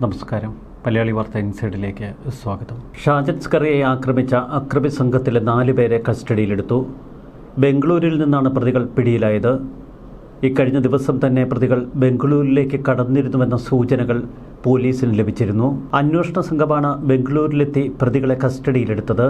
നമസ്കാരം. മലയാളി വാർത്ത ഇൻസൈഡിലേക്ക് സ്വാഗതം. ഷാജത് സ്കറിയെ ആക്രമിച്ച അക്രമി സംഘത്തിലെ നാല് പേരെ കസ്റ്റഡിയിലെടുത്തു. ബംഗളൂരിൽ നിന്നാണ് പ്രതികൾ പിടിയിലായത്. ഇക്കഴിഞ്ഞ ദിവസം തന്നെ പ്രതികൾ ബംഗളൂരിലേക്ക് കടന്നിരുന്നുവെന്ന സൂചനകൾ പോലീസിന് ലഭിച്ചിരുന്നു. അന്വേഷണ സംഘമാണ് ബംഗളൂരിലെത്തി പ്രതികളെ കസ്റ്റഡിയിലെടുത്തത്.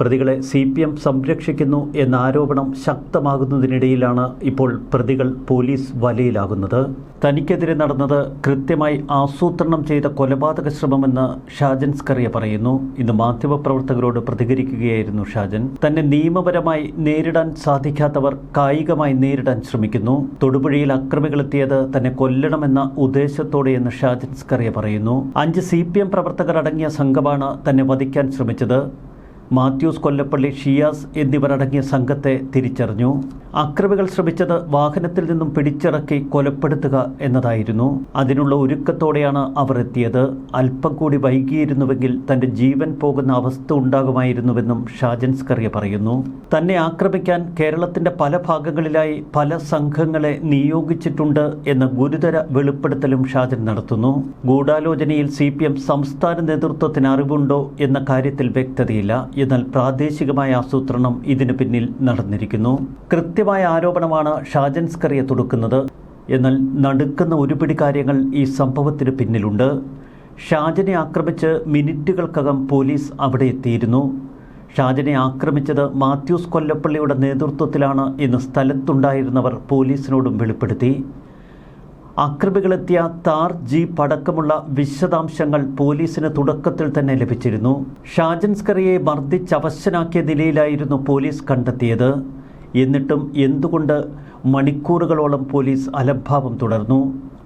പ്രതികളെ സി പി എം സംരക്ഷിക്കുന്നു എന്ന ആരോപണം ശക്തമാകുന്നതിനിടയിലാണ് ഇപ്പോൾ പ്രതികൾ പോലീസ് വലയിലാകുന്നത്. തനിക്കെതിരെ നടന്നത് കൃത്യമായി ആസൂത്രണം ചെയ്ത കൊലപാതക ശ്രമമെന്ന് ഷാജൻ സ്കറിയ പറയുന്നു. ഇന്ന് മാധ്യമപ്രവർത്തകരോട് പ്രതികരിക്കുകയായിരുന്നു ഷാജൻ. തന്നെ നിയമപരമായി നേരിടാൻ സാധിക്കാത്തവർ കായികമായി നേരിടാൻ ശ്രമിക്കുന്നു. തൊടുപുഴയിൽ അക്രമികളെത്തിയത് തന്നെ കൊല്ലണമെന്ന ഉദ്ദേശത്തോടെയെന്ന് ഷാജൻ സ്കറിയ പറയുന്നു. അഞ്ച് സി പ്രവർത്തകർ അടങ്ങിയ സംഘമാണ് തന്നെ വധിക്കാൻ ശ്രമിച്ചത്. മാത്യൂസ് കൊല്ലപ്പള്ളി ഷിയാസ് എന്നിവരടങ്ങിയ സംഘത്തെ തിരിച്ചറിഞ്ഞു. അക്രമികൾ ശ്രമിച്ചത് വാഹനത്തിൽ നിന്നും പിടിച്ചിറക്കി കൊലപ്പെടുത്തുക എന്നതായിരുന്നു. അതിനുള്ള ഒരുക്കത്തോടെയാണ് അവർ എത്തിയത്. അല്പം കൂടി വൈകിയിരുന്നുവെങ്കിൽ തന്റെ ജീവൻ പോകുന്ന അവസ്ഥ ഉണ്ടാകുമായിരുന്നുവെന്നും ഷാജൻ സ്കറിയ പറയുന്നു. തന്നെ ആക്രമിക്കാൻ കേരളത്തിന്റെ പല ഭാഗങ്ങളിലായി പല സംഘങ്ങളെ നിയോഗിച്ചിട്ടുണ്ട് എന്ന ഗുരുതര വെളിപ്പെടുത്തലും ഷാജൻ നടത്തുന്നു. ഗൂഢാലോചനയിൽ സി സംസ്ഥാന നേതൃത്വത്തിന് അറിവുണ്ടോ എന്ന കാര്യത്തിൽ വ്യക്തതയില്ല. എന്നാൽ പ്രാദേശികമായ ആസൂത്രണം ഇതിനു പിന്നിൽ നടന്നിരിക്കുന്നു. കൃത്യമായ ആരോപണമാണ് ഷാജൻ സ്കറിയെ തുടക്കുന്നത്. എന്നാൽ നടുക്കുന്ന ഒരുപിടി കാര്യങ്ങൾ ഈ സംഭവത്തിന് പിന്നിലുണ്ട്. ഷാജനെ ആക്രമിച്ച് മിനിറ്റുകൾക്കകം പോലീസ് അവിടെ എത്തിയിരുന്നു. ഷാജനെ ആക്രമിച്ചത് മാത്യൂസ് കൊല്ലപ്പള്ളിയുടെ നേതൃത്വത്തിലാണ് എന്ന് സ്ഥലത്തുണ്ടായിരുന്നവർ പോലീസിനോടും വെളിപ്പെടുത്തി. അക്രമികളെത്തിയ താർ ജീപ്പ് അടക്കമുള്ള വിശദാംശങ്ങൾ പോലീസിന് തുടക്കത്തിൽ തന്നെ ലഭിച്ചിരുന്നു. ഷാജൻസ്കറിയെ മർദ്ദിച്ചവശനാക്കിയ നിലയിലായിരുന്നു പോലീസ് കണ്ടെത്തിയത്. എന്നിട്ടും എന്തുകൊണ്ട് മണിക്കൂറുകളോളം പോലീസ് അലംഭാവം തുടർന്നു?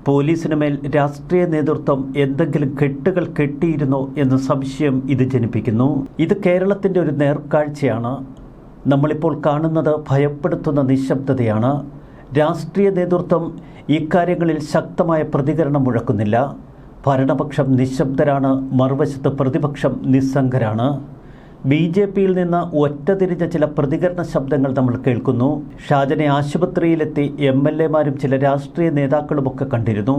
പോലീസിന് മേൽ രാഷ്ട്രീയ നേതൃത്വം എന്തെങ്കിലും കെട്ടുകൾ കെട്ടിയിരുന്നോ എന്ന സംശയം ഇത് ജനിപ്പിക്കുന്നു. ഇത് കേരളത്തിന്റെ ഒരു നേർക്കാഴ്ചയാണ്. നമ്മളിപ്പോൾ കാണുന്നത് ഭയപ്പെടുത്തുന്ന നിശബ്ദതയാണ്. രാഷ്ട്രീയ നേതൃത്വം ഇക്കാര്യങ്ങളിൽ ശക്തമായ പ്രതികരണം മുഴക്കുന്നില്ല. ഭരണപക്ഷം നിശബ്ദരാണ് മറുവശത്ത് പ്രതിപക്ഷം നിസ്സംഗരാണ്. ബി ജെ പിയിൽ നിന്ന് ഒറ്റതിരിഞ്ഞ ചില പ്രതികരണ ശബ്ദങ്ങൾ നമ്മൾ കേൾക്കുന്നു. ഷാജനെ ആശുപത്രിയിലെത്തി എം എൽ എമാരും ചില രാഷ്ട്രീയ നേതാക്കളുമൊക്കെ കണ്ടിരുന്നു.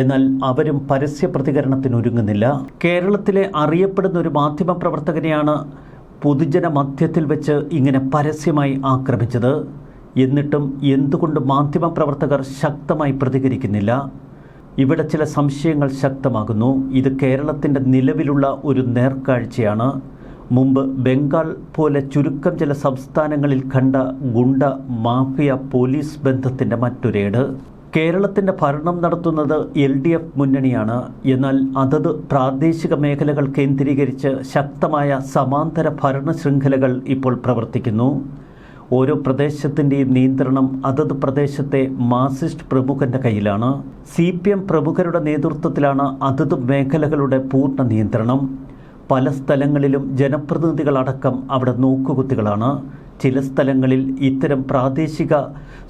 എന്നാൽ അവരും പരസ്യ പ്രതികരണത്തിനൊരുങ്ങുന്നില്ല. കേരളത്തിലെ അറിയപ്പെടുന്ന ഒരു മാധ്യമ പ്രവർത്തകനെയാണ് പൊതുജന മധ്യത്തിൽ വെച്ച് ഇങ്ങനെ പരസ്യമായി ആക്രമിച്ചത്. എന്നിട്ടും എന്തുകൊണ്ട് മാധ്യമപ്രവർത്തകർ ശക്തമായി പ്രതികരിക്കുന്നില്ല? ഇവിടെ ചില സംശയങ്ങൾ ശക്തമാകുന്നു. ഇത് കേരളത്തിന്റെ നിലവിലുള്ള ഒരു നേർക്കാഴ്ചയാണ്. മുമ്പ് ബംഗാൾ പോലെ ചുരുക്കം ചില സംസ്ഥാനങ്ങളിൽ കണ്ട ഗുണ്ട മാഫിയ പോലീസ് ബന്ധത്തിന്റെ മറ്റൊരേട്. കേരളത്തിന്റെ ഭരണം നടത്തുന്നത് എൽ ഡി എഫ് മുന്നണിയാണ്. എന്നാൽ അതത് പ്രാദേശിക മേഖലകൾ കേന്ദ്രീകരിച്ച് ശക്തമായ സമാന്തര ഭരണ ശൃംഖലകൾ ഇപ്പോൾ പ്രവർത്തിക്കുന്നു. ഓരോ പ്രദേശത്തിന്റെയും നിയന്ത്രണം അതത് പ്രദേശത്തെ മാർസിസ്റ്റ് പ്രമുഖന്റെ കയ്യിലാണ്. സി പി എം പ്രമുഖരുടെ നേതൃത്വത്തിലാണ് അതത് മേഖലകളുടെ പൂർണ നിയന്ത്രണം. പല സ്ഥലങ്ങളിലും ജനപ്രതിനിധികളടക്കം അവിടെ നോക്കുകുത്തികളാണ്. ചില സ്ഥലങ്ങളിൽ ഇത്തരം പ്രാദേശിക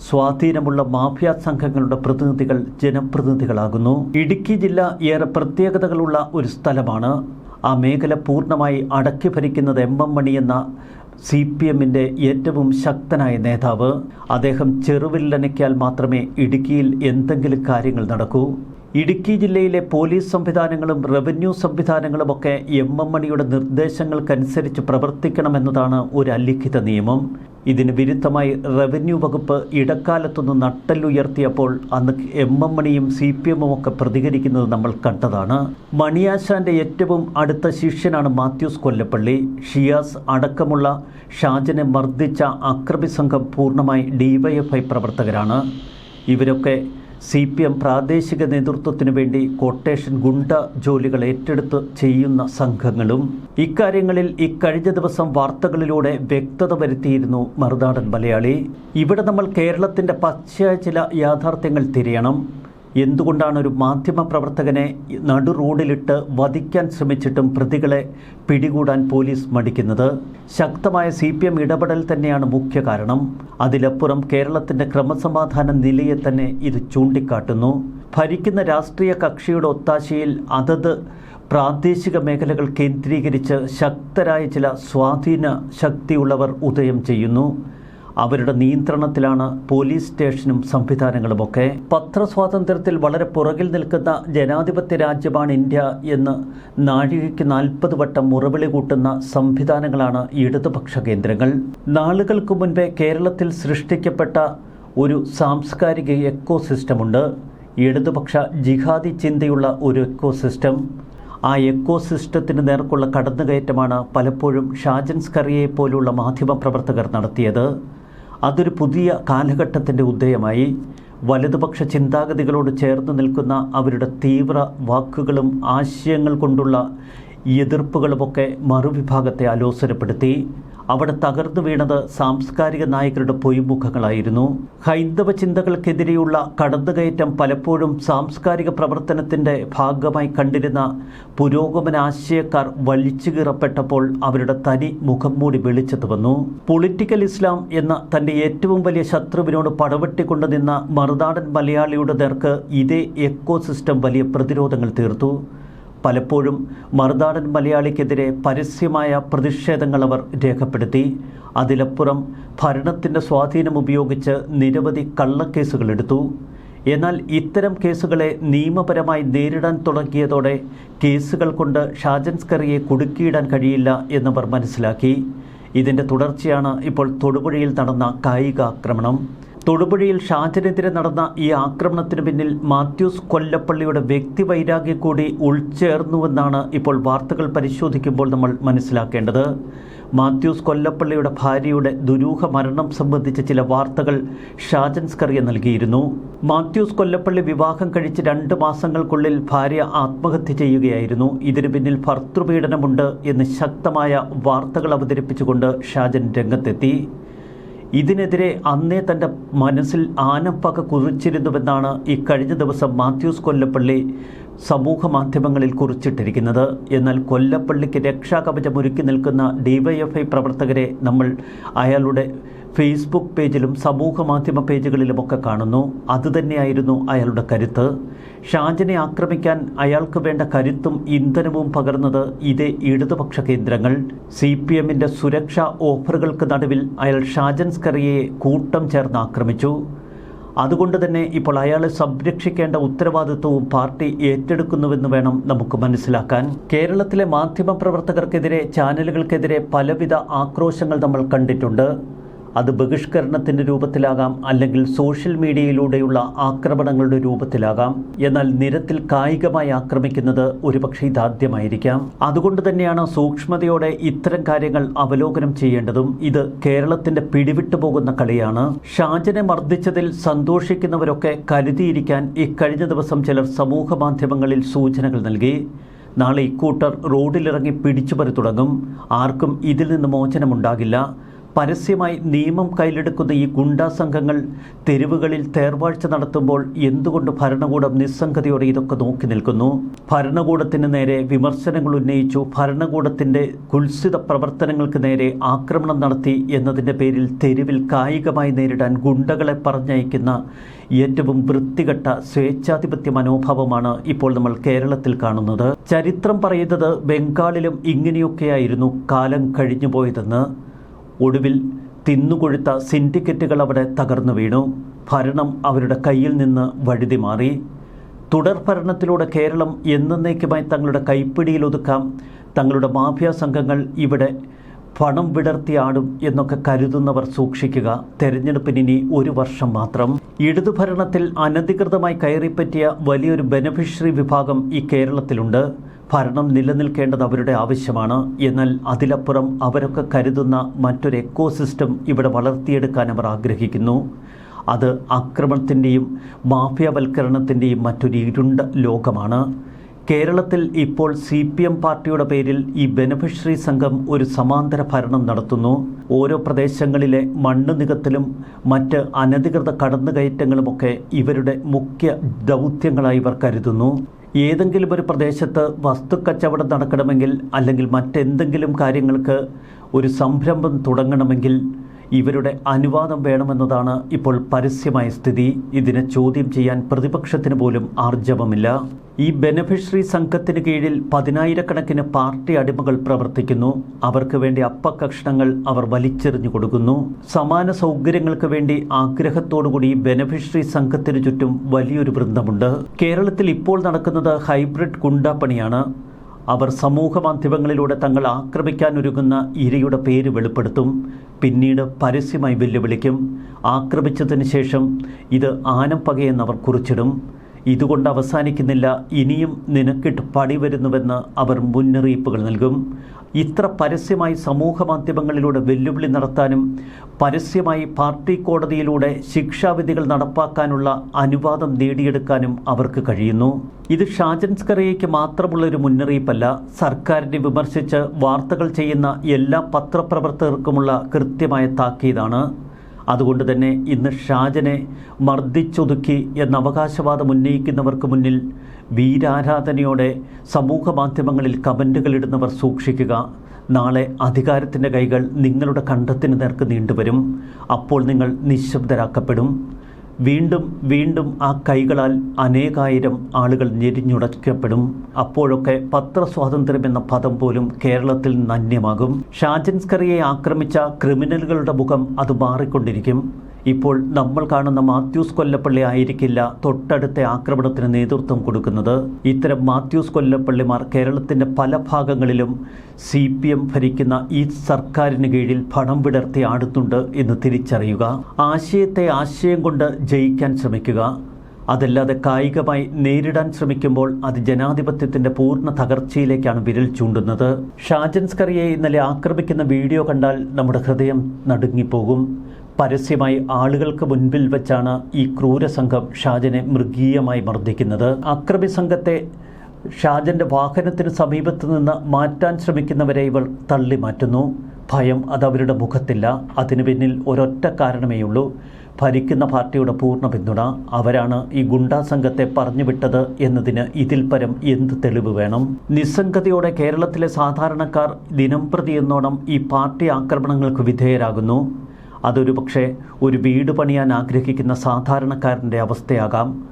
സ്വാധീനമുള്ള മാഫിയ സംഘങ്ങളുടെ പ്രതിനിധികൾ ജനപ്രതിനിധികളാകുന്നു. ഇടുക്കി ജില്ല ഏറെ പ്രത്യേകതകളുള്ള ഒരു സ്ഥലമാണ്. ആ മേഖല പൂർണമായി അടക്കി ഭരിക്കുന്നത് എം എം മണി എന്ന സി പി എമ്മിന്റെ ഏറ്റവും ശക്തനായ നേതാവ്. അദ്ദേഹം ചെറുവില്ലനയ്ക്കാൽ മാത്രമേ ഇടുക്കിയിൽ എന്തെങ്കിലും കാര്യങ്ങൾ നടക്കൂ. ഇടുക്കി ജില്ലയിലെ പോലീസ് സംവിധാനങ്ങളും റവന്യൂ സംവിധാനങ്ങളുമൊക്കെ എം എം മണിയുടെ നിർദ്ദേശങ്ങൾക്കനുസരിച്ച് പ്രവർത്തിക്കണമെന്നതാണ് ഒരു അലിഖിത നിയമം. ഇതിന് വിരുദ്ധമായി റവന്യൂ വകുപ്പ് ഇടക്കാലത്തൊന്ന് നട്ടല്ലുയർത്തിയപ്പോൾ അന്ന് എം എം മണിയും സി പി എമ്മും ഒക്കെ പ്രതികരിക്കുന്നത് നമ്മൾ കണ്ടതാണ്. മണിയാശാന്റെ ഏറ്റവും അടുത്ത ശിഷ്യനാണ് മാത്യൂസ് കൊല്ലപ്പള്ളി. ഷിയാസ് അടക്കമുള്ള ഷാജനെ മർദ്ദിച്ച അക്രമി സംഘം പൂർണമായി ഡിവൈഎഫ്ഐ പ്രവർത്തകരാണ്. ഇവരൊക്കെ സി പി എം പ്രാദേശിക നേതൃത്വത്തിനു വേണ്ടി കോട്ടേഷൻ ഗുണ്ട ജോലികൾ ഏറ്റെടുത്ത് ചെയ്യുന്ന സംഘങ്ങളും ഇക്കാര്യങ്ങളിൽ ഇക്കഴിഞ്ഞ ദിവസം വാർത്തകളിലൂടെ വ്യക്തത വരുത്തിയിരുന്നു മറുനാടൻ മലയാളി. ഇവിടെ നമ്മൾ കേരളത്തിന്റെ പച്ചയായ ചില യാഥാർത്ഥ്യങ്ങൾ തിരയണം. എന്തുകൊണ്ടാണ് ഒരു മാധ്യമ പ്രവർത്തകനെ നടു റോഡിലിട്ട് വധിക്കാൻ ശ്രമിച്ചിട്ടും പ്രതികളെ പിടികൂടാൻ പോലീസ് മടിക്കുന്നത്? ശക്തമായ സി പി എം ഇടപെടൽ തന്നെയാണ് മുഖ്യ കാരണം. അതിലപ്പുറം കേരളത്തിന്റെ ക്രമസമാധാന നിലയെ തന്നെ ഇത് ചൂണ്ടിക്കാട്ടുന്നു. ഭരിക്കുന്ന രാഷ്ട്രീയ കക്ഷിയുടെ ഒത്താശയിൽ അതത് പ്രാദേശിക മേഖലകൾ കേന്ദ്രീകരിച്ച് ശക്തരായ ചില സ്വാധീന ശക്തിയുള്ളവർ ഉദയം ചെയ്യുന്നു. അവരുടെ നിയന്ത്രണത്തിലാണ് പോലീസ് സ്റ്റേഷനും സംവിധാനങ്ങളുമൊക്കെ. പത്രസ്വാതന്ത്ര്യത്തിൽ വളരെ പുറകിൽ നിൽക്കുന്ന ജനാധിപത്യ രാജ്യമാണ് ഇന്ത്യ എന്ന് നാഴികയ്ക്ക് നാൽപ്പത് വട്ടം മുറവിളി കൂട്ടുന്ന സംവിധാനങ്ങളാണ് ഇടതുപക്ഷ കേന്ദ്രങ്ങൾ. നാളുകൾക്ക് മുൻപേ കേരളത്തിൽ സൃഷ്ടിക്കപ്പെട്ട ഒരു സാംസ്കാരിക എക്കോ സിസ്റ്റമുണ്ട് ഇടതുപക്ഷ ജിഹാദി ചിന്തയുള്ള ഒരു എക്കോ സിസ്റ്റം ആ എക്കോ സിസ്റ്റത്തിന് നേർക്കുള്ള കടന്നുകയറ്റമാണ് പലപ്പോഴും ഷാജൻസ് കറിയെ പോലുള്ള മാധ്യമ പ്രവർത്തകർ നടത്തിയത്. അതൊരു പുതിയ കാലഘട്ടത്തിന്റെ ഉദയമായി. വലതുപക്ഷ ചിന്താഗതികളോട് ചേർന്ന് നിൽക്കുന്ന അവരുടെ തീവ്ര വാക്കുകളും ആശയങ്ങൾ കൊണ്ടുള്ള എതിർപ്പുകളുമൊക്കെ മറുവിഭാഗത്തെ അലോസരപ്പെടുത്തി. അവിടെ തകർന്നു വീണത് സാംസ്കാരിക നായകരുടെ പൊയ്മുഖങ്ങളായിരുന്നു. ഹൈന്ദവ ചിന്തകൾക്കെതിരെയുള്ള കടന്നുകയറ്റം പലപ്പോഴും സാംസ്കാരിക പ്രവർത്തനത്തിന്റെ ഭാഗമായി കണ്ടിരുന്ന പുരോഗമന ആശയക്കാർ വലിച്ചു കീറപ്പെട്ടപ്പോൾ അവരുടെ തനി മുഖം മൂടി വെളിച്ചത്ത് വന്നു. പൊളിറ്റിക്കൽ ഇസ്ലാം എന്ന തന്റെ ഏറ്റവും വലിയ ശത്രുവിനോട് പടവെട്ടിക്കൊണ്ടു നിന്ന മറുനാടൻ മലയാളിയുടെ നേർക്ക് ഇതേ എക്കോ സിസ്റ്റം വലിയ പ്രതിരോധങ്ങൾ തീർത്തു. പലപ്പോഴും മറുനാടൻ മലയാളിക്കെതിരെ പരസ്യമായ പ്രതിഷേധങ്ങൾ അവർ രേഖപ്പെടുത്തി. അതിലപ്പുറം ഭരണത്തിന്റെ സ്വാധീനം ഉപയോഗിച്ച് നിരവധി കള്ളക്കേസുകൾ എടുത്തു. എന്നാൽ ഇത്തരം കേസുകളെ നിയമപരമായി നേരിടാൻ തുടങ്ങിയതോടെ കേസുകൾ കൊണ്ട് ഷാജൻസ്കറിയെ കുടുക്കിയിടാൻ കഴിയില്ല എന്നവർ മനസ്സിലാക്കി. ഇതിന്റെ തുടർച്ചയാണ് ഇപ്പോൾ തൊടുപുഴയിൽ നടന്ന കായികാക്രമണം. തൊടുപുഴയിൽ ഷാജനെതിരെ നടന്ന ഈ ആക്രമണത്തിന് പിന്നിൽ മാത്യൂസ് കൊല്ലപ്പള്ളിയുടെ വ്യക്തിവൈരാഗ്യം കൂടി ഉൾച്ചേർന്നുവെന്നാണ് ഇപ്പോൾ വാർത്തകൾ പരിശോധിക്കുമ്പോൾ നമ്മൾ മനസ്സിലാക്കേണ്ടത്. മാത്യൂസ് കൊല്ലപ്പള്ളിയുടെ ഭാര്യയുടെ ദുരൂഹ മരണം സംബന്ധിച്ച ചില വാർത്തകൾ ഷാജൻ സ്കറിയ നൽകിയിരുന്നു. മാത്യൂസ് കൊല്ലപ്പള്ളി വിവാഹം കഴിച്ച് രണ്ട് മാസങ്ങൾക്കുള്ളിൽ ഭാര്യ ആത്മഹത്യ ചെയ്യുകയായിരുന്നു. ഇതിനു പിന്നിൽ ഭർത്തൃപീഡനമുണ്ട് എന്ന് ശക്തമായ വാർത്തകൾ അവതരിപ്പിച്ചുകൊണ്ട് ഷാജൻ രംഗത്തെത്തി. ഇതിനെതിരെ അന്നേ തന്റെ മനസ്സിൽ ആനപ്പക കുറിച്ചിരുന്നുവെന്നാണ് ഈ കഴിഞ്ഞ ദിവസം മാത്യൂസ് കൊല്ലപ്പള്ളി സമൂഹ മാധ്യമങ്ങളിൽ കുറിച്ചിട്ടിരിക്കുന്നത്. എന്നാൽ കൊല്ലപ്പള്ളിക്ക് രക്ഷാകവചം ഒരുക്കി നിൽക്കുന്ന ഡിവൈഎഫ്ഐ പ്രവർത്തകരെ നമ്മൾ അയാളുടെ ഫേസ്ബുക്ക് പേജിലും സമൂഹ മാധ്യമ പേജുകളിലുമൊക്കെ കാണുന്നു. അതുതന്നെയായിരുന്നു അയാളുടെ കരുത്ത്. ഷാജിനെ ആക്രമിക്കാൻ അയാൾക്ക് വേണ്ട കരുത്തും ഇന്ധനവും പകർന്നത് ഇതേ ഇടതുപക്ഷ കേന്ദ്രങ്ങൾ. സി പി എമ്മിന്റെ സുരക്ഷാ ഓഫറുകൾക്ക് നടുവിൽ അയാൾ ഷാജൻ സ്കറിയെ കൂട്ടം ചേർന്ന് ആക്രമിച്ചു. അതുകൊണ്ട് തന്നെ ഇപ്പോൾ അയാളെ സംരക്ഷിക്കേണ്ട ഉത്തരവാദിത്വവും പാർട്ടി ഏറ്റെടുക്കുന്നുവെന്ന് വേണം നമുക്ക് മനസ്സിലാക്കാൻ. കേരളത്തിലെ മാധ്യമപ്രവർത്തകർക്കെതിരെ ചാനലുകൾക്കെതിരെ പലവിധ ആക്രോശങ്ങൾ നമ്മൾ കണ്ടിട്ടുണ്ട്. അത് ബഹിഷ്കരണത്തിന്റെ രൂപത്തിലാകാം അല്ലെങ്കിൽ സോഷ്യൽ മീഡിയയിലൂടെയുള്ള ആക്രമണങ്ങളുടെ രൂപത്തിലാകാം. എന്നാൽ നിരത്തിൽ കായികമായി ആക്രമിക്കുന്നത് ഒരുപക്ഷെ ഇതാദ്യമായിരിക്കാം. അതുകൊണ്ട് തന്നെയാണ് സൂക്ഷ്മതയോടെ ഇത്തരം കാര്യങ്ങൾ അവലോകനം ചെയ്യേണ്ടതും ഇത് കേരളത്തിന്റെ പിടിവിട്ടു പോകുന്ന കളിയാണ്. ഷാജനെ മർദ്ദിച്ചതിൽ സന്തോഷിക്കുന്നവരൊക്കെ കരുതിയിരിക്കാൻ ഇക്കഴിഞ്ഞ ദിവസം ചിലർ സമൂഹ മാധ്യമങ്ങളിൽ സൂചനകൾ നൽകി. നാളെ ഇക്കൂട്ടർ റോഡിലിറങ്ങി പിടിച്ചുപറി തുടങ്ങും. ആർക്കും ഇതിൽ നിന്ന് മോചനമുണ്ടാകില്ല. പരസ്യമായി നിയമം കയ്യിലെടുക്കുന്ന ഈ ഗുണ്ടാ സംഘങ്ങൾ തെരുവുകളിൽ തേർവാഴ്ച നടത്തുമ്പോൾ എന്തുകൊണ്ട് ഭരണകൂടം നിസ്സംഗതയോടെ ഇതൊക്കെ നോക്കി നിൽക്കുന്നു? ഭരണകൂടത്തിന് നേരെ വിമർശനങ്ങൾ ഉന്നയിച്ചു. ഭരണകൂടത്തിന്റെ കുൽസിത പ്രവർത്തനങ്ങൾക്ക് നേരെ ആക്രമണം നടത്തി എന്നതിന്റെ പേരിൽ തെരുവിൽ കായികമായി നേരിടാൻ ഗുണ്ടകളെ പറഞ്ഞയക്കുന്ന ഏറ്റവും വൃത്തികെട്ട സ്വേച്ഛാധിപത്യ മനോഭാവമാണ് ഇപ്പോൾ നമ്മൾ കേരളത്തിൽ കാണുന്നത്. ചരിത്രം പറയുന്നത് ബംഗാളിലും ഇങ്ങനെയൊക്കെയായിരുന്നു കാലം കഴിഞ്ഞു പോയതെന്ന് ഒടുവിൽ തിന്നുകൊഴുത്ത സിൻഡിക്കറ്റുകൾ അവിടെ തകർന്നു വീണു. ഭരണം അവരുടെ കയ്യിൽ നിന്ന് വഴുതി മാറി. തുടർ ഭരണത്തിലൂടെ കേരളം എന്നേക്കുമായി തങ്ങളുടെ കൈപ്പിടിയിൽ ഒതുക്കാം. തങ്ങളുടെ മാഫിയ സംഘങ്ങൾ ഇവിടെ പണം വിടർത്തിയാടും എന്നൊക്കെ കരുതുന്നവർ സൂക്ഷിക്കുക. തെരഞ്ഞെടുപ്പിന് ഇനി ഒരു വർഷം മാത്രം. ഇടതുഭരണത്തിൽ അനധികൃതമായി കയറിപ്പറ്റിയ വലിയൊരു ബെനഫിഷ്യറി വിഭാഗം ഈ കേരളത്തിലുണ്ട്. ഭരണം നിലനിൽക്കേണ്ടത് അവരുടെ ആവശ്യമാണ്. എന്നാൽ അതിലപ്പുറം അവരൊക്കെ കരുതുന്ന മറ്റൊരു എക്കോ സിസ്റ്റം ഇവിടെ വളർത്തിയെടുക്കാൻ അവർ ആഗ്രഹിക്കുന്നു. അത് ആക്രമണത്തിന്റെയും മാഫിയവൽക്കരണത്തിന്റെയും മറ്റൊരു ഇരുണ്ട ലോകമാണ്. കേരളത്തിൽ ഇപ്പോൾ സി പി എം പാർട്ടിയുടെ പേരിൽ ഈ ബെനഫിഷ്യറി സംഘം ഒരു സമാന്തര ഭരണം നടത്തുന്നു. ഓരോ പ്രദേശങ്ങളിലെ മണ്ണ് നികത്തലും മറ്റ് അനധികൃത കടന്നുകയറ്റങ്ങളുമൊക്കെ ഇവരുടെ മുഖ്യ ദൗത്യങ്ങളായി ഇവർ കരുതുന്നു. ഏതെങ്കിലും ഒരു പ്രദേശത്ത് വസ്തുക്കച്ചവടം നടക്കണമെങ്കിൽ അല്ലെങ്കിൽ മറ്റെന്തെങ്കിലും കാര്യങ്ങൾക്ക് ഒരു സംരംഭം തുടങ്ങണമെങ്കിൽ ഇവരുടെ അനുവാദം വേണമെന്നതാണ് ഇപ്പോൾ പരസ്യമായ സ്ഥിതി. ഇതിനെ ചോദ്യം ചെയ്യാൻ പ്രതിപക്ഷത്തിന് പോലും ആർജവമില്ല. ഈ ബെനഫിഷ്യറി സംഘത്തിന് കീഴിൽ പതിനായിരക്കണക്കിന് പാർട്ടി അടിമകൾ പ്രവർത്തിക്കുന്നു. അവർക്ക് വേണ്ടി അപ്പക്കഷ്ണങ്ങൾ അവർ വലിച്ചെറിഞ്ഞു കൊടുക്കുന്നു. സമാന സൗകര്യങ്ങൾക്ക് വേണ്ടി ആഗ്രഹത്തോടുകൂടി ബെനഫിഷ്യറി സംഘത്തിന് ചുറ്റും വലിയൊരു വൃന്ദമുണ്ട്. കേരളത്തിൽ ഇപ്പോൾ നടക്കുന്നത് ഹൈബ്രിഡ് ഗുണ്ടാപ്പണിയാണ്. അവർ സമൂഹ മാധ്യമങ്ങളിലൂടെ തങ്ങൾ ആക്രമിക്കാനൊരുങ്ങുന്ന ഇരയുടെ പേര് വെളിപ്പെടുത്തും പിന്നീട് പരസ്യമായി വെല്ലുവിളിക്കും. ആക്രമിച്ചതിന് ശേഷം ഇത് ആനപ്പകയെന്നവർ കുറിച്ചിടും. ഇതുകൊണ്ട് അവസാനിക്കുന്നില്ല. ഇനിയും നിനക്കിട്ട് പടി വരുന്നുവെന്ന് അവർ മുന്നറിയിപ്പുകൾ നൽകും. ഇത്ര പരസ്യമായി സമൂഹ മാധ്യമങ്ങളിലൂടെ വെല്ലുവിളി നടത്താനും പരസ്യമായി പാർട്ടി കോടതിയിലൂടെ ശിക്ഷാവിധികൾ നടപ്പാക്കാനുള്ള അനുവാദം നേടിയെടുക്കാനും അവർക്ക് കഴിയുന്നു. ഇത് ഷാജൻസ്കറിയയ്ക്ക് മാത്രമുള്ള ഒരു മുന്നറിയിപ്പല്ല. സർക്കാരിനെ വിമർശിച്ച് വാർത്തകൾ ചെയ്യുന്ന എല്ലാ പത്രപ്രവർത്തകർക്കുമുള്ള കൃത്യമായ താക്കീതാണ്. അതുകൊണ്ട് തന്നെ ഇന്ന് ഷാജനെ മർദ്ദിച്ചൊതുക്കി എന്ന അവകാശവാദം ഉന്നയിക്കുന്നവർക്ക് മുന്നിൽ വീരാരാധനയോടെ സമൂഹ മാധ്യമങ്ങളിൽ കമന്റുകൾ ഇടുന്നവർ സൂക്ഷിക്കുക. നാളെ അധികാരത്തിന്റെ കൈകൾ നിങ്ങളുടെ കണ്ടത്തിന് നേർക്ക് നീണ്ടുവരും. അപ്പോൾ നിങ്ങൾ നിശബ്ദരാക്കപ്പെടും. വീണ്ടും വീണ്ടും ആ കൈകളാൽ അനേകായിരം ആളുകൾ ഞെരിഞ്ഞുടയ്ക്കപ്പെടും. അപ്പോഴൊക്കെ പത്രസ്വാതന്ത്ര്യം എന്ന പദം പോലും കേരളത്തിൽ നന്യമാകും. ഷാജൻസ്കറിയെ ആക്രമിച്ച ക്രിമിനലുകളുടെ മുഖം അത് മാറിക്കൊണ്ടിരിക്കും. ഇപ്പോൾ നമ്മൾ കാണുന്ന മാത്യൂസ് കൊല്ലപ്പള്ളി ആയിരിക്കില്ല തൊട്ടടുത്ത ആക്രമണത്തിന് നേതൃത്വം കൊടുക്കുന്നത്. ഇത്തരം മാത്യൂസ് കൊല്ലപ്പള്ളിമാർ കേരളത്തിന്റെ പല ഭാഗങ്ങളിലും സി പി എം ഭരിക്കുന്ന ഈ സർക്കാരിന് കീഴിൽ പണം വിടർത്തി ആടുന്നുണ്ട് എന്ന് തിരിച്ചറിയുക. ആശയത്തെ ആശയം കൊണ്ട് ജയിക്കാൻ ശ്രമിക്കുക. അതല്ലാതെ കായികമായി നേരിടാൻ ശ്രമിക്കുമ്പോൾ അത് ജനാധിപത്യത്തിന്റെ പൂർണ തകർച്ചയിലേക്കാണ് വിരൽ ചൂണ്ടുന്നത്. ഷാജൻസ്കറിയെ ഇന്നലെ ആക്രമിക്കുന്ന വീഡിയോ കണ്ടാൽ നമ്മുടെ ഹൃദയം നടുങ്ങിപ്പോകും. പരസ്യമായി ആളുകൾക്ക് മുൻപിൽ വെച്ചാണ് ഈ ക്രൂരസംഘം ഷാജനെ മൃഗീയമായി മർദ്ദിക്കുന്നത്. അക്രമി സംഘത്തെ ഷാജന്റെ വാഹനത്തിന് സമീപത്ത് നിന്ന് മാറ്റാൻ ശ്രമിക്കുന്നവരെ ഇവൾ തള്ളി മാറ്റുന്നു. ഭയം അതവരുടെ മുഖത്തില്ല. അതിനു പിന്നിൽ ഒരൊറ്റ കാരണമേയുള്ളൂ. ഭരിക്കുന്ന പാർട്ടിയുടെ പൂർണ പിന്തുണ. അവരാണ് ഈ ഗുണ്ടാ സംഘത്തെ പറഞ്ഞുവിട്ടത് എന്നതിന് ഇതിൽ പരം എന്ത് തെളിവ് വേണം? നിസ്സംഗതയോടെ കേരളത്തിലെ സാധാരണക്കാർ ദിനംപ്രതി എന്നോണം ഈ പാർട്ടി ആക്രമണങ്ങൾക്ക് വിധേയരാകുന്നു. അതൊരു പക്ഷേ ഒരു വീട് പണിയാൻ ആഗ്രഹിക്കുന്ന സാധാരണക്കാരന്റെ അവസ്ഥയാകാം.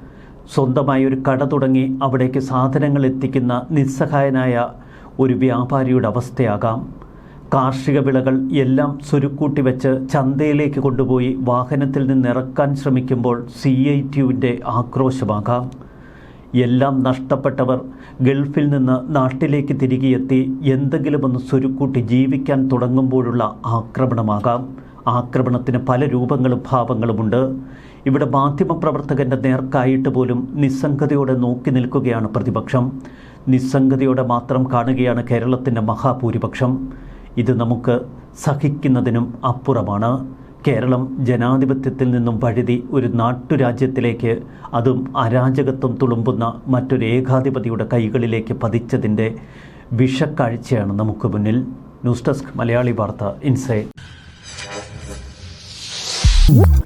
സ്വന്തമായി ഒരു കട തുടങ്ങി അവിടേക്ക് സാധനങ്ങൾ എത്തിക്കുന്ന നിസ്സഹായനായ ഒരു വ്യാപാരിയുടെ അവസ്ഥയാകാം. കാർഷിക വിളകൾ എല്ലാം സ്വരുക്കൂട്ടി വെച്ച് ചന്തയിലേക്ക് കൊണ്ടുപോയി വാഹനത്തിൽ നിന്ന് ഇറക്കാൻ ശ്രമിക്കുമ്പോൾ സി ഐ ടിയുവിന്റെ ആക്രോശമാകാം. എല്ലാം നഷ്ടപ്പെട്ടവർ ഗൾഫിൽ നിന്ന് നാട്ടിലേക്ക് തിരികെ എത്തി എന്തെങ്കിലും ഒന്ന് സ്വരുക്കൂട്ടി ജീവിക്കാൻ തുടങ്ങുമ്പോഴുള്ള ആക്രമണമാകാം. ആക്രമണത്തിന് പല രൂപങ്ങളും ഭാവങ്ങളുമുണ്ട്. ഇവിടെ മാധ്യമപ്രവർത്തകന്റെ നേർക്കായിട്ട് പോലും നിസ്സംഗതയോടെ നോക്കി നിൽക്കുകയാണ് പ്രതിപക്ഷം. നിസ്സംഗതയോടെ മാത്രം കാണുകയാണ് കേരളത്തിന്റെ മഹാഭൂരിപക്ഷം. ഇത് നമുക്ക് സഹിക്കുന്നതിനും അപ്പുറമാണ്. കേരളം ജനാധിപത്യത്തിൽ നിന്നും വഴുതി ഒരു നാട്ടുരാജ്യത്തിലേക്ക് അതും അരാജകത്വം തുളുമ്പുന്ന മറ്റൊരു ഏകാധിപതിയുടെ കൈകളിലേക്ക് പതിച്ചതിന്റെ വിഷക്കാഴ്ചയാണ് നമുക്ക് മുന്നിൽ. ന്യൂസ് ഡെസ്ക് മലയാളി വാർത്ത ഇൻസൈറ്റ്. Woo!